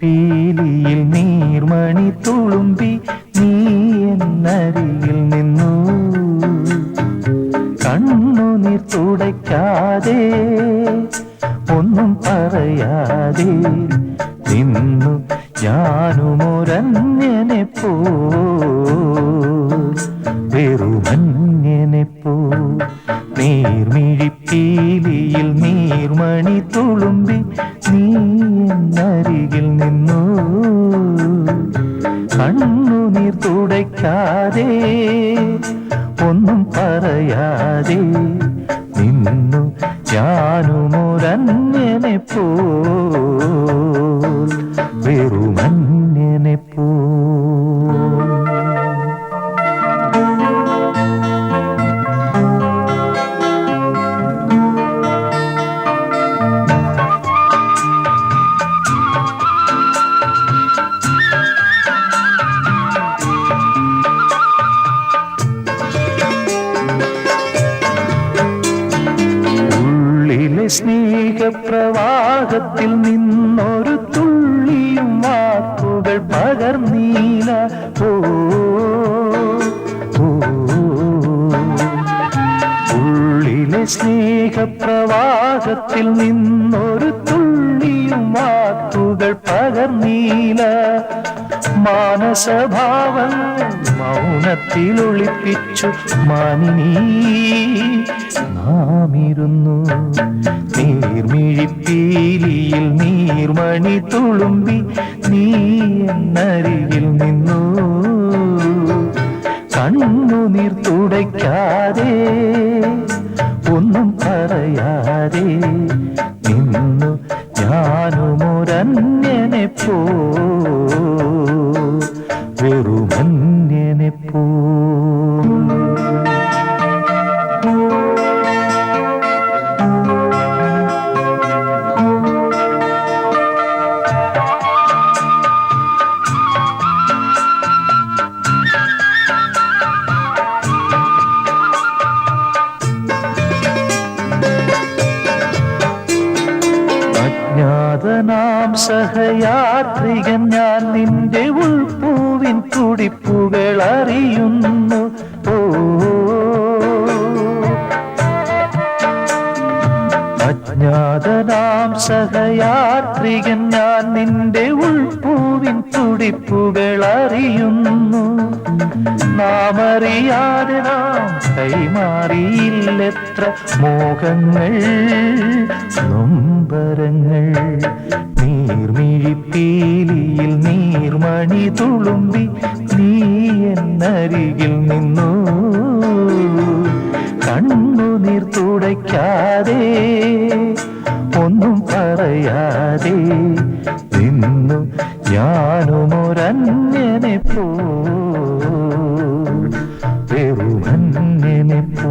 പീലിയിൽ നീർമണി തുളുമ്പി നീ എന്നരിയിൽ നിന്നു. കണ്ണു നീർ തുടയ്ക്കാതെ ഒന്നും പറയാതെ നിന്നു. ഞാനുമൊരന്യനെ പോ വെറുമന്യനെ പോ നീർമിഴിപ്പീലിയിൽ നീർമണി തുളുമ്പി നീ എന്നരികിൽ നിന്നു. കണ്ണുനീർ തുടയ്ക്കാതെ ഒന്നും പറയാതെ നിന്നു. ഞാനുമൊരന്യനെ പോ വെറുമന്യനെ പോ ഉള്ളിലെ സ്നേഹപ്രവാഹത്തിൽ നിന്നൊരു തുള്ളിയും വാക്കുകൾ പകർന്നീല ഓ. ഉള്ളിലെ സ്നേഹപ്രവാഹത്തിൽ നിന്നൊരു തുള്ളിയും വാക്കുകൾ പകർന്നീല മാനസഭാവങ്ങൾ മൗനത്തിൽ ഒളിപ്പിച്ചു മാനിനീ. നാമിരുന്നു നീർമിഴിപ്പീലിയിൽ നീർമണി തുളുമ്പി നീ എന്നരികിൽ നിന്നു. കണ്ണു നീർ തുടയ്ക്കാതെ ഒന്നും പറയാതെ നിന്നു. ഞാനുമൊരന്യനെ പോ അജ്ഞാതനാം സഹയാത്രികൻ ഞാൻ നിന്റെ ഉൾപ്പൂവിൻ തുടിപ്പുകൾ അറിയുന്നു. സഹയാത്രികൻ ഞാൻ നിന്റെ ഉൾപ്പൂവിൻ തുടിപ്പുകൾ അറിയുന്നു നാമറിയാതെ നാം കൈമാറിയില്ലെത്ര മോഹങ്ങൾ നൊമ്പരങ്ങൾ. നീർമിഴിപ്പീലിയിൽ നീർമണി തുളുമ്പി നീ എന്നരികിൽ നിന്നു. കണ്ണുനീർ തുടയ്ക്കാതെ ഒന്നും പറയാതെ നിന്നു ഞാനുമൊരന്യനെ പോ വെറുമന്യനെ പോ